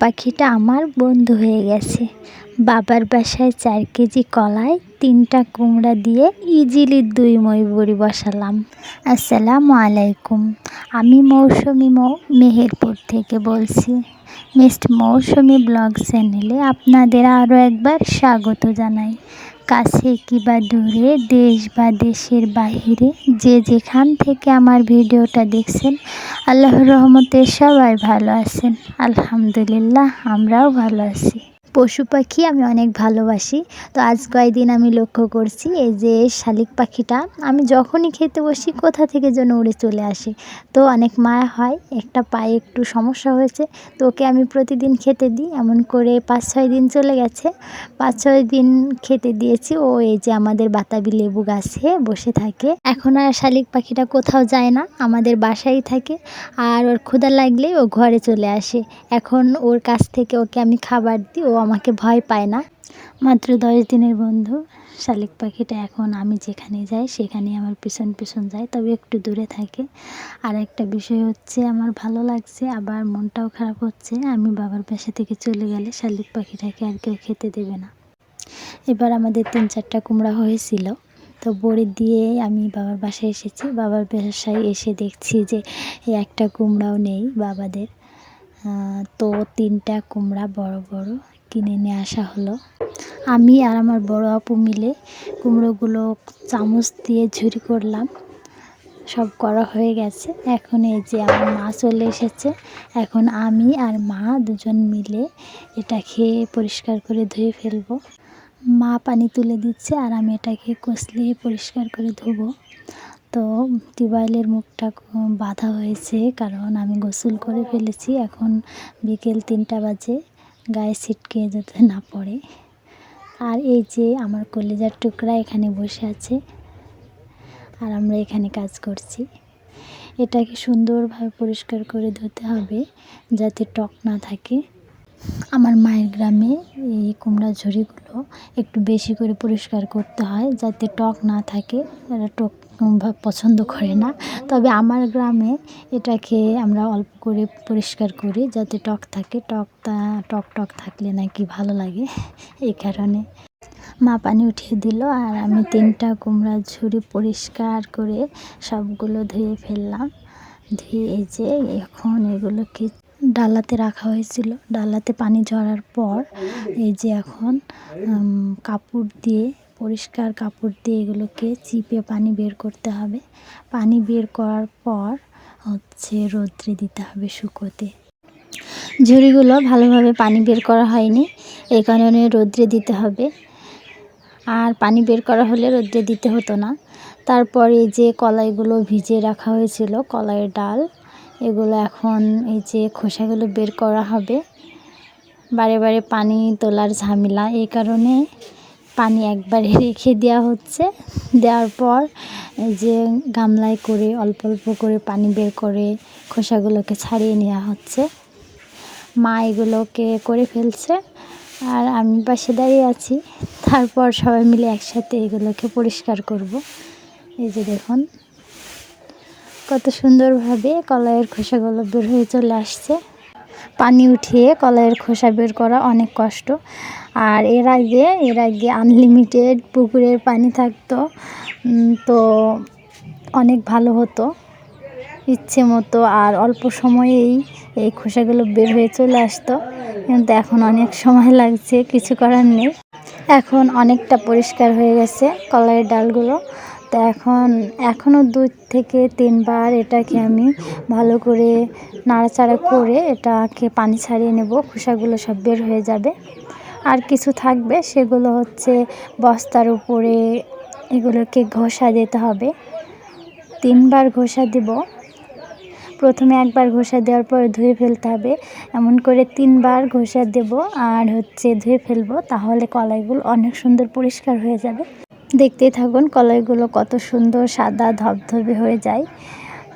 পাখিটা আমার বন্ধু হয়ে গেছে। বাবার বাসায় চার কেজি কলায় তিনটা কুমড়া দিয়ে ইজিলি দুই মই বড়ি বসালাম। আসসালামু আলাইকুম। আমি মৌসুমি মৌ, মেহেরপুর থেকে বলছি। মিস্ট মৌসুমি ব্লগ চ্যানেলে আপনাদের আরও একবার স্বাগত জানাই। কাছে কি বা দূরে, দেশ বা দেশের বাহিরে, যে যেখান থেকে আমার ভিডিওটা দেখছেন, আল্লাহর রহমতে সবাই ভালো আছেন। আলহামদুলিল্লাহ, আমরাও ভালো আছি। পশু পাখি আমি অনেক ভালোবাসি। তো আজ কয়েকদিন আমি লক্ষ্য করছি, এই যে শালিক পাখিটা, আমি যখনই খেতে বসি কোথা থেকে যেন উড়ে চলে আসে। তো অনেক মায়া হয়, একটা পায়ে একটু সমস্যা হয়েছে, তো ওকে আমি প্রতিদিন খেতে দিই, এমন করে পাঁচ ছয় দিন চলে গেছে। পাঁচ ছয় দিন খেতে দিয়েছি, ও এই যে আমাদের বাতাবি লেবু গাছে বসে থাকে। এখন আর শালিক পাখিটা কোথাও যায় না, আমাদের বাসায় থাকে, আর ওর ক্ষুধা লাগলেই ও ঘরে চলে আসে। এখন ওর কাছ থেকে ওকে আমি খাবার দিই, ও আমাকে ভয় পায় না। মাত্র দশ দিনের বন্ধু। শালিক পাখিটা এখন আমি যেখানে যাই সেখানে আমার পিছন পিছন যায়, তবে একটু দূরে থাকে। আর একটা বিষয় হচ্ছে, আমার ভালো লাগছে, আবার মনটাও খারাপ হচ্ছে। আমি বাবার বাসা থেকে চলে গেলে শালিক পাখিটাকে আর কেউ খেতে দেবে না। এবার আমাদের তিন চারটা কুমড়া হয়েছিল। তো বড়ি দিয়ে আমি বাবার বাসায় এসেছি। বাবার বাসায় এসে দেখছি যে একটা কুমড়াও নেই বাবাদের। তো তিনটা কুমড়া বড় বড়। কিনে নিয়ে আসা হলো। আমি আর আমার বড় আপু মিলে কুমড়োগুলো চামচ দিয়ে ঝুরি করলাম। সব করা হয়ে গেছে। এখন এই যে আমার মা চলে এসেছে। এখন আমি আর মা দুজন মিলে এটা খেয়ে পরিষ্কার করে ধুয়ে ফেলব। মা পানি তুলে দিচ্ছে আর আমি এটাকে কষলিয়ে পরিষ্কার করে ধোবো। তো টিউবওয়েলের মুখটা বাঁধা হয়েছে কারণ আমি গোসল করে ফেলেছি। এখন বিকেল তিনটা বাজে। গায়ে ছিটকে যাতে না পড়ে। আর এই যে আমার কলেজার টুকরা এখানে বসে আছে, আর আমরা এখানে কাজ করছি। এটাকে সুন্দরভাবে পরিষ্কার করে ধুতে হবে যাতে টক না থাকে। আমার মায়ের গ্রামে এই কুমড়া ঝুড়িগুলো একটু বেশি করে পরিষ্কার করতে হয় যাতে টক না থাকে। এরা টক পছন্দ করে না। তবে আমার গ্রামে এটাকে আমরা অল্প করে পরিষ্কার করি যাতে টক থাকে। টকটা টক টক থাকলে নাকি ভালো লাগে এই কারণে। মা পানি উঠিয়ে দিল আর আমি তিনটা কুমড়া ঝুড়ি পরিষ্কার করে সবগুলো ধুয়ে ফেললাম। ধুয়ে যে এখন এগুলোকে ডালাতে রাখা হয়েছিল। ডালাতে পানি ঝরার পর এই যে এখন কাপড় দিয়ে, পরিষ্কার কাপড় দিয়ে এগুলোকে চিপে পানি বের করতে হবে। পানি বের করার পর হচ্ছে রৌদ্রে দিতে হবে শুকোতে। ঝুড়িগুলো ভালোভাবে পানি বের করা হয়নি, এই কারণে রৌদ্রে দিতে হবে। আর পানি বের করা হলে রৌদ্রে দিতে হতো না। তারপরে যে কলাইগুলো ভিজিয়ে রাখা হয়েছিল, কলাইয়ের ডাল এগুলো এখন এই যে খোসাগুলো বের করা হবে। বারে বারে পানি তোলার ঝামেলা, এই কারণে পানি একবারে রেখে দেওয়া হচ্ছে। দেওয়ার পর এই যে গামলায় করে, অল্প অল্প করে পানি বের করে খোসাগুলোকে ছাড়িয়ে নেওয়া হচ্ছে। মা এগুলোকে করে ফেলছে আর আমি পাশে দাঁড়িয়ে আছি। তারপর সবাই মিলে একসাথে এগুলোকে পরিষ্কার করব। এই যে দেখুন কত সুন্দরভাবে কলাইয়ের খোসাগুলো বের হয়ে চলে আসছে। পানি উঠিয়ে কলাইয়ের খোসা বের করা অনেক কষ্ট। আর এর আগে এর আগে আনলিমিটেড পুকুরের পানি থাকতো। তো অনেক ভালো হতো। ইচ্ছে মতো আর অল্প সময়েই এই খোসাগুলো বের হয়ে চলে আসতো। কিন্তু এখন অনেক সময় লাগছে, কিছু করার নেই। এখন অনেকটা পরিষ্কার হয়ে গেছে কলাইয়ের ডালগুলো। তো এখন এখনও দুই থেকে তিনবার এটাকে আমি ভালো করে নাড়াচাড়া করে এটাকে পানি ছাড়িয়ে নেব, খোসাগুলো সব বের হয়ে যাবে। আর কিছু থাকবে, সেগুলো হচ্ছে বস্তার উপরে এগুলোকে ঘষা দিতে হবে। তিনবার ঘষা দেব। প্রথমে একবার ঘষা দেওয়ার পর ধুয়ে ফেলতে হবে। এমন করে তিনবার ঘষা দেব আর হচ্ছে ধুয়ে ফেলব, তাহলে কলাইগুলো অনেক সুন্দর পরিষ্কার হয়ে যাবে। দেখতেই থাকুন কলাইগুলো কত সুন্দর সাদা ধবধবে হয়ে যায়।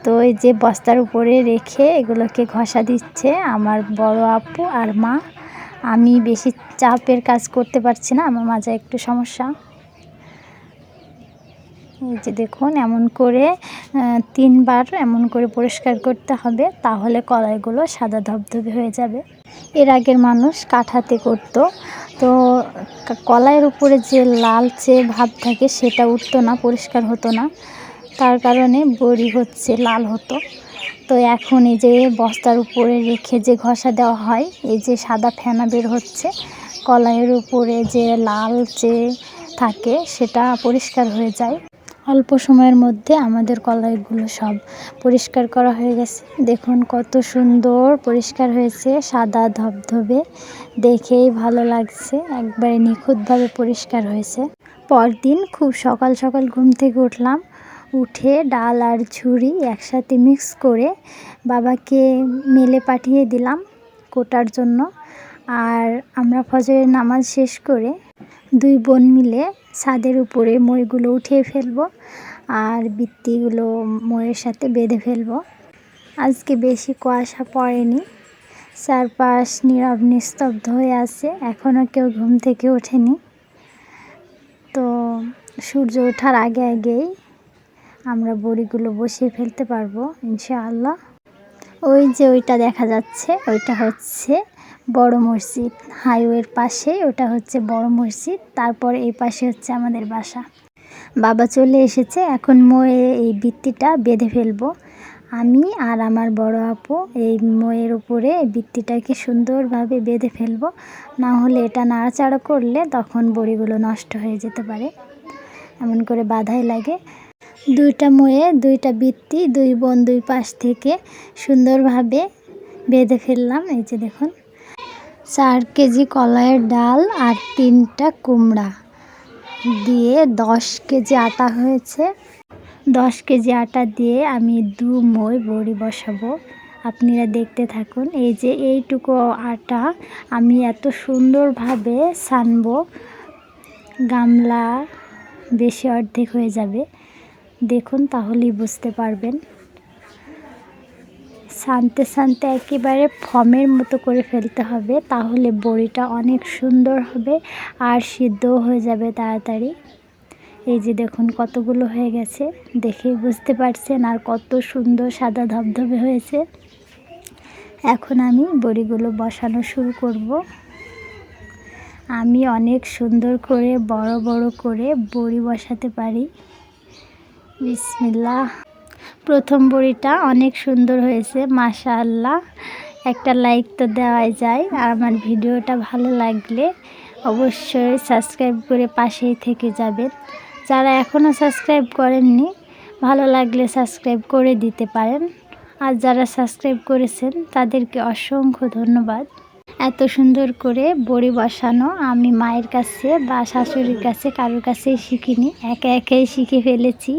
তো এই যে বস্তার উপরে রেখে এগুলোকে ঘষা দিচ্ছে আমার বড় আপু আর মা। আমি বেশি চাপের কাজ করতে পারছি না, আমার মাঝে একটু সমস্যা। এই যে দেখুন, এমন করে তিনবার এমন করে পরিষ্কার করতে হবে, তাহলে কলাইগুলো সাদা ধবধবে হয়ে যাবে। এর আগের মানুষ কাঠাতে করতো। তো কলাইয়ের উপরে যে লালচে ভাব থাকে সেটা উঠতো না, পরিষ্কার হতো না। তার কারণে বড়ি হচ্ছে, লাল হতো। তো এখন এই যে বস্তার উপরে রেখে যে ঘষা দেওয়া হয়, এই যে সাদা ফেনা বের হচ্ছে, কলাইয়ের উপরে যে লালচে থাকে সেটা পরিষ্কার হয়ে যায়। অল্প সময়ের মধ্যে আমাদের কলাইগুলো সব পরিষ্কার করা হয়ে গেছে। দেখুন কত সুন্দর পরিষ্কার হয়েছে, সাদা ধবধবে। দেখেই ভালো লাগছে, একবারে নিখুঁতভাবে পরিষ্কার হয়েছে। পরদিন খুব সকাল সকাল ঘুম থেকে উঠলাম, উঠে ডাল আর ঝুড়ি একসাথে মিক্স করে বাবাকে মেলে পাঠিয়ে দিলাম কোটার জন্য। আর আমরা ফজরের নামাজ শেষ করে দুই বোন মিলে ছাদের উপরে মইগুলো উঠিয়ে ফেলব আর বৃত্তিগুলো ময়ের সাথে বেঁধে ফেলব। আজকে বেশি কুয়াশা পড়েনি। চারপাশ নীরব নিস্তব্ধ হয়ে আছে। এখনও কেউ ঘুম থেকে ওঠেনি। তো সূর্য ওঠার আগে আগেই আমরা বড়িগুলো বসিয়ে ফেলতে পারব, ইনশাআল্লাহ। ওই যে ওইটা দেখা যাচ্ছে, ওইটা হচ্ছে বড় মসজিদ, হাইওয়ের পাশে, ওটা হচ্ছে বড় মসজিদ, তারপর এই পাশে হচ্ছে আমাদের বাসা। বাবা চলে এসেছে, এখন ময়ে এই বৃত্তিটা বেঁধে ফেলব। আমি আর আমার বড় আপু এই ময়ের উপরে বৃত্তিটাকে সুন্দরভাবে বেঁধে ফেলব। না হলে এটা নাড়াচাড়া করলে তখন বড়িগুলো নষ্ট হয়ে যেতে পারে। এমন করে বাধাই লাগে। দুইটা ময়ে, দুইটা বৃত্তি দুই বোন দুই পাশ থেকে সুন্দরভাবে বেঁধে ফেললাম। এই যে দেখুন। চার কেজি কলাইয়ের ডাল আর তিনটা কুমড়া দিয়ে দশ কেজি আটা হয়েছে। দশ কেজি আটা দিয়ে আমি দু মই বড়ি বসাবো। আপনারা দেখতে থাকুন, এই যে এইটুকু আটা আমি এত সুন্দরভাবে সানবো, গামলা বেশি অর্ধেক হয়ে যাবে। দেখুন, তাহলেই বুঝতে পারবেন। সানতে সানতে একেবারে ফমের মতো করে ফেলতে হবে, তাহলে বড়িটা অনেক সুন্দর হবে আর সিদ্ধও হয়ে যাবে তাড়াতাড়ি। এই যে দেখুন কতগুলো হয়ে গেছে দেখেই বুঝতে পারছেন আর কত সুন্দর সাদা ধবধবে হয়েছে। এখন আমি বড়িগুলো বসানো শুরু করব। আমি অনেক সুন্দর করে বড় বড় করে বড়ি বসাতে পারি। বিসমিল্লা প্রথম বড়িটা অনেক সুন্দর হয়েছে, মাশাআল্লাহ। একটা লাইক তো দেওয়াই যায়, আর আমার ভিডিওটা ভালো লাগলে অবশ্যই সাবস্ক্রাইব করে পাশেই থেকে যাবেন। যারা এখনও সাবস্ক্রাইব করেননি, ভালো লাগলে সাবস্ক্রাইব করে দিতে পারেন। আর যারা সাবস্ক্রাইব করেছেন, তাদেরকে অসংখ্য ধন্যবাদ। এত সুন্দর করে বড়ি বসানো, আমি মায়ের কাছে বা শাশুড়ির কাছে কারোর কাছেই শিখিনি, একে একেই শিখে ফেলেছি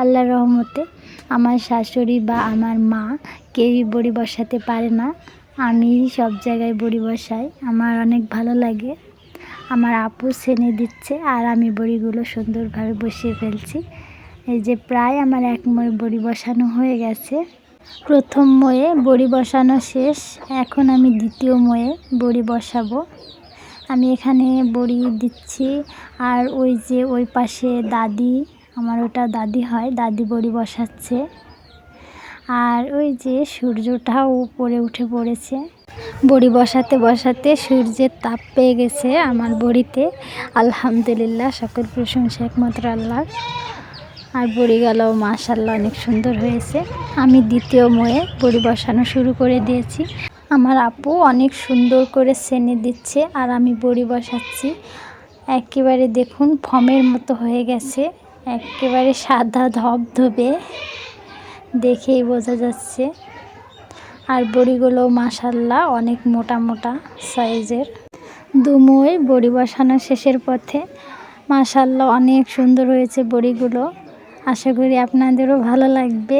আল্লাহ রহমতে। আমার শাশুড়ি বা আমার মা কেউই বড়ি বসাতে পারে না। আমি সব জায়গায় বড়ি বসাই। আমার অনেক ভালো লাগে। আমার আপু সেনে দিচ্ছে আর আমি বড়িগুলো সুন্দরভাবে বসিয়ে ফেলছি। এই যে প্রায় আমার এক মই বড়ি বসানো হয়ে গেছে। প্রথম ময়ে বড়ি বসানো শেষ। এখন আমি দ্বিতীয় ময়ে বড়ি বসাবো। আমি এখানে বড়ি দিচ্ছি। আর ওই যে ওই পাশে দাদি আমার ওটা দাদি হয়, দাদি বড়ি বসাচ্ছে। আর ওই যে সূর্যটাও উপরে উঠে পড়েছে। বড়ি বসাতে বসাতে সূর্যের তাপ পেয়ে গেছে আমার বড়িতে। আলহামদুলিল্লাহ, সকল প্রশংসা একমাত্র আল্লাহ আর বড়ি গেল মাশাল্লাহ অনেক সুন্দর হয়েছে। আমি দ্বিতীয় ময়ে বড়ি বসানো শুরু করে দিয়েছি। আমার আপু অনেক সুন্দর করে সেনে দিচ্ছে আর আমি বড়ি বসাচ্ছি। একেবারে দেখুন, ফমের মতো হয়ে গেছে। একেবারে সাদা ধবধবে দেখেই বোঝা যাচ্ছে। আর বড়িগুলো মাসাল্লাহ অনেক মোটা মোটা সাইজের। দুমই বড়ি বসানো শেষের পথে। মাসাল্লাহ অনেক সুন্দর হয়েছে বড়িগুলো। আশা করি আপনাদেরও ভালো লাগবে।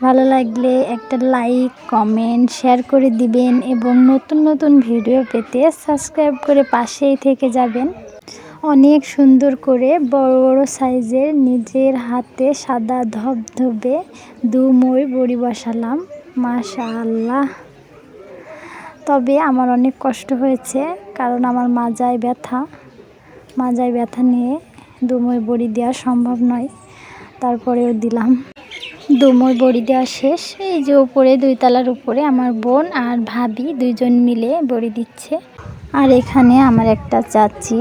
ভালো লাগলে একটা লাইক, কমেন্ট, শেয়ার করে দিবেন এবং নতুন নতুন ভিডিও পেতে সাবস্ক্রাইব করে পাশেই থেকে যাবেন। অনেক সুন্দর করে বড় বড় সাইজের নিজের হাতে সাদা ধবধবে দু মই বড়ি বসালাম মাশা আল্লাহ তবে আমার অনেক কষ্ট হয়েছে, কারণ আমার মাজায় ব্যথা। মাজায় ব্যথা নিয়ে দুমই বড়ি দেওয়া সম্ভব নয়, তারপরেও দিলাম। দুমই বড়ি দেওয়া শেষ, এই যে উপরে দুই তলার উপরে আমার বোন আর ভাবি দুইজন মিলে বড়ি দিচ্ছে। আর এখানে আমার একটা চাচি।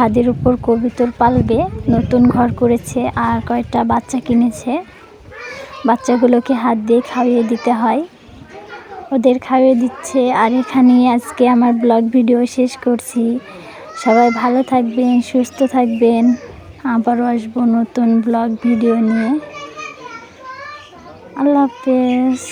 ছাদের উপর কবিতর পালবে, নতুন ঘর করেছে আর কয়েকটা বাচ্চা কিনেছে। বাচ্চাগুলোকে হাত দিয়ে খাইয়ে দিতে হয়। ওদের খাইয়ে দিচ্ছে আর এখানে আজকে আমার ব্লগ ভিডিও শেষ করছি। সবাই ভালো থাকবেন, সুস্থ থাকবেন। আবারও আসব নতুন ব্লগ ভিডিও নিয়ে। আল্লাহ হাফেজ।